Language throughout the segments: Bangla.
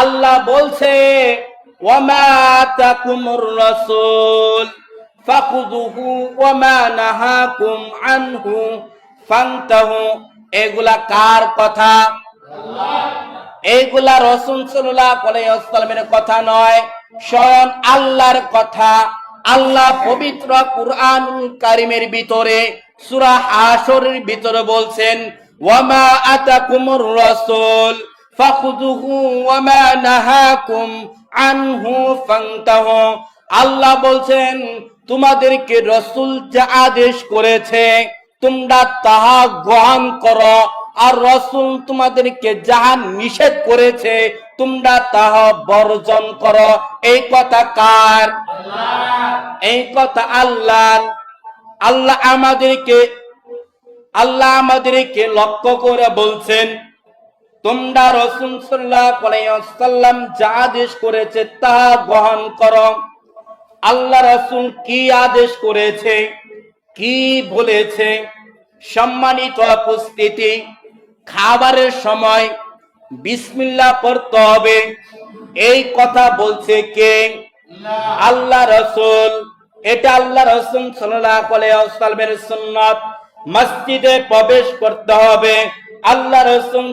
আল্লাহ বলছে এগুলা কার কথা? এইগুলা সাল্লাল্লাহু আলাইহি কথা নয়, স্বয়ং আল্লাহর কথা। আল্লাহ পবিত্র কুরআন কারিমের ভিতরে, সুরা হাশরের ভিতরে বলছেন, ওয়ামা আতাকুমুর রাসূল আল্লাহ বলছেন, তোমাদেরকে রসুল যা আদেশ করেছে, তোমরা তাহা গ্রহণ করো। আর রসুল তোমাদেরকে যাহা নিষেধ করেছে, তোমরা তাহা বর্জন করো। এই কথা কার? এই কথা আল্লাহ আল্লাহ আমাদেরকে আল্লাহ আমাদেরকে লক্ষ্য করে বলছেন তোমরা রসুল সাল্লাম যা আদেশ করেছে তা গ্রহণ করো। আল্লাহ রসুল কি আদেশ করেছে, কি বলেছে, সম্মানিত উপস্থিতি, খাবারের সময় বিসমিল্লাহ পড়তে হবে। এই কথা বলছে কে? আল্লাহ রসুল। এটা আল্লাহ রসুল সাল্লামের সুন্নত। মসজিদে প্রবেশ করতে হবে। আল্লাহ রসুল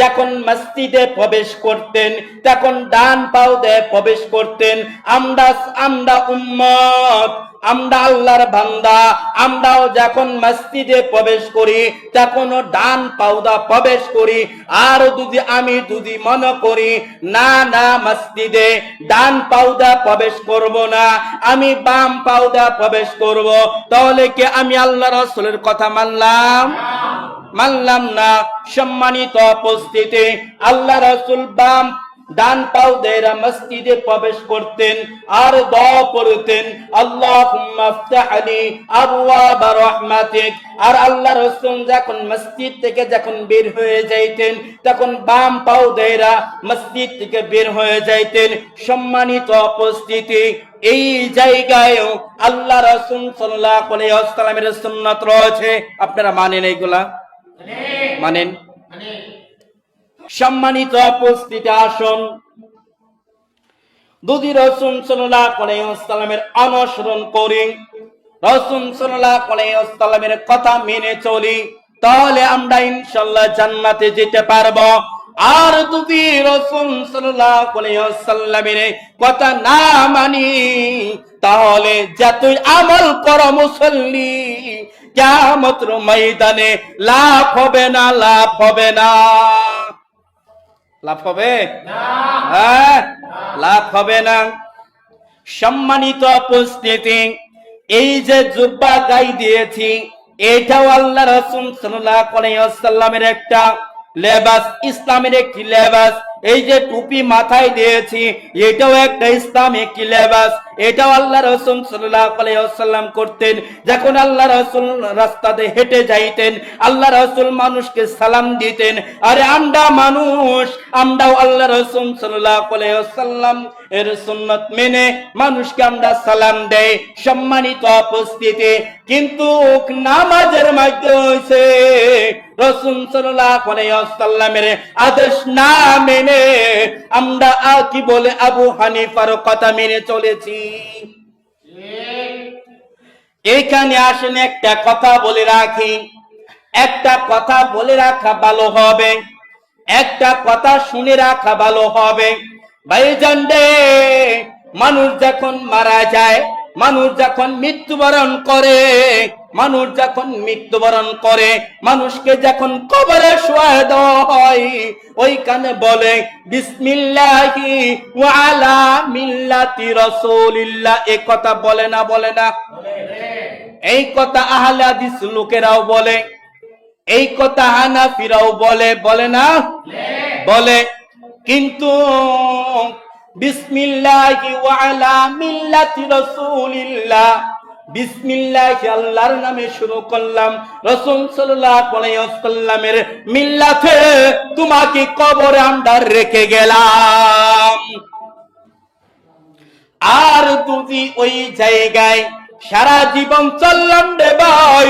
যখন মসজিদে প্রবেশ করতেন, তখন ডান পাও দিয়ে প্রবেশ করতেন, আমরা আমরা উম্মত, আমরা আল্লাহর বান্দা, আমরাও যখন মসজিদে প্রবেশ করি, তখন ডান পাউদা প্রবেশ করি, আর যদি আমি যদি মনে করি, না না, মসজিদে ডান পাউদা প্রবেশ করব না, আমি বাম পাউদা প্রবেশ করব, তাহলে কি আমি আল্লাহ রসুলের কথা মানলাম? মানলাম না সম্মানিত উপস্থিতি। আল্লাহ রসুল বাম ডান পাও দেরা মসজিদে প্রবেশ করতেন, আর দোয়া পড়তেন, আল্লাহুম্মা আর আল্লাহ রাসূল যখন মসজিদ থেকে যখন বের হয়ে যাইতেন, তখন বাম পাও দেরা মসজিদ থেকে বের হয়ে যাইতেন। সম্মানিত উপস্থিতি, এই জায়গায়ও আল্লাহ রাসূল সাল্লাল্লাহু আলাইহি সুন্নাত রয়েছে। আপনারা মানেন এইগুলা? মানেন সম্মানিত উপস্থিতি আসুন। যদি রসুন অনুসরণ করি। রসুন কথা মেনে চলি। তাহলে আমরা ইনশাল্লাহ জান্নাতে যেতে পারব। আর যদি রসুন সাল্লামের কথা না মানি তাহলে যতই আমল কর মুসল্লি কেমত্র ময়দানে লাভ হবে না লাভ হবে না। লাভ হবে? হ্যাঁ? লাভ হবে না। সম্মানিত উপস্থিতি এই যে জুব্বা গাই দিয়েছি এটাও আল্লাহ রসুল সাল্লামের একটা লেবাস ইসলামের একটি লেবাস। এই যে টুপি মাথায় দিয়েছি এটাও একটা ইসলামিক লেবাস। এটাও আল্লাহ রসুল সাল্লাম করতেন। যখন আল্লাহ রসুল রাস্তাতে হেঁটে যাইতেন, আল্লাহ রসুল মানুষকে সালাম দিতেন। আরে আমরা মানুষ, আমরাও আল্লাহ রসুল সাল্লাম এর সুন্নত মেনে মানুষকে আমরা সালাম দেই, সম্মানিত উপস্থিতি। কিন্তু নামাজের মধ্যে হয়েছে রসুল সাল্লামের আদেশ না মেনে আমরা কি বলে আবু হানিফার কথা মেনে চলেছি। এইখানে আসেন একটা কথা বলে রাখি। একটা কথা বলে রাখা ভালো হবে। একটা কথা শুনে রাখা ভালো হবে। ভাইজান রে, মানুষ যখন মারা যায়, মানুষ যখন মৃত্যুবরণ করে মানুষ যখন মৃত্যুবরণ করে, মানুষকে যখন কবরে শোয়া দেওয়া হয়, ওইখানে বলে, বিসমিল্লাহি এই কথা বলে না বলে না। এই কথা আহলে লোকেরাও বলে। এই কথা হানাফিরাও বলে বলে না? বলে। কিন্তু বিসমিল্লাহি ওয়ালা মিল্লাতি রাসূলিল্লাহ নামে শুরু করলাম তোমাকে কবরে আমরা রেখে গেলাম। আর যদি ওই জায়গায় সারা জীবন চললাম রে ভাই,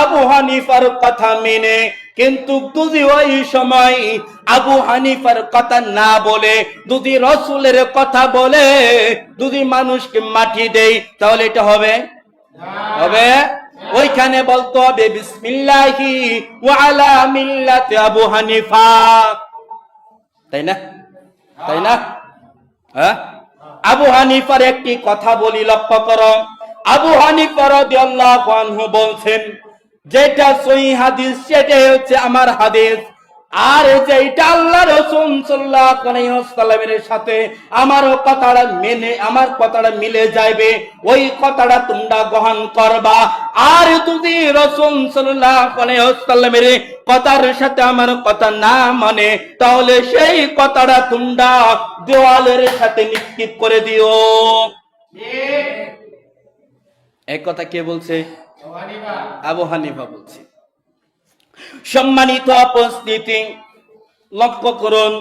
আবু হানিফার কথা মেনে, কিন্তু যদি ওই সময় আবু হানিফার কথা না বলে, যদি রসুলের কথা বলে, যদি মানুষকে মাটি দেই, তাহলে এটা হবে? হবে ওইখানে বলতে হবে, বিসমিল্লাহি ওয়া আলা মিল্লাতি আবু হানিফা। তাই না? তাই না? হ্যাঁ? আবু হানিফার একটি কথা বলি, লক্ষ্য করো। আবু হানিফা রাদিয়াল্লাহু আনহু বলছেন, যেটা সহি হাদিস, সেটাই হচ্ছে আমার হাদিস। আর যেটা আল্লাহ রসুল সাল্লাল্লাহু আলাইহি ওয়াসাল্লামের সাথে আমার কথাটা মেনে আমার কথাটা মিলে যাবে ওই কথাটা তোমরা গ্রহণ করবা। আর যদি রসুল সাল্লাল্লাহু আলাইহি কথার সাথে আমার কথা না মানে তাহলে সেই কথাটা তোমরা দেওয়ালের সাথে নিক্ষিপ করে দিও। এই কথা কে বলছে? আবু হানিফা বলছে। সম্মানিত উপস্থিতি লক্ষ্য করুন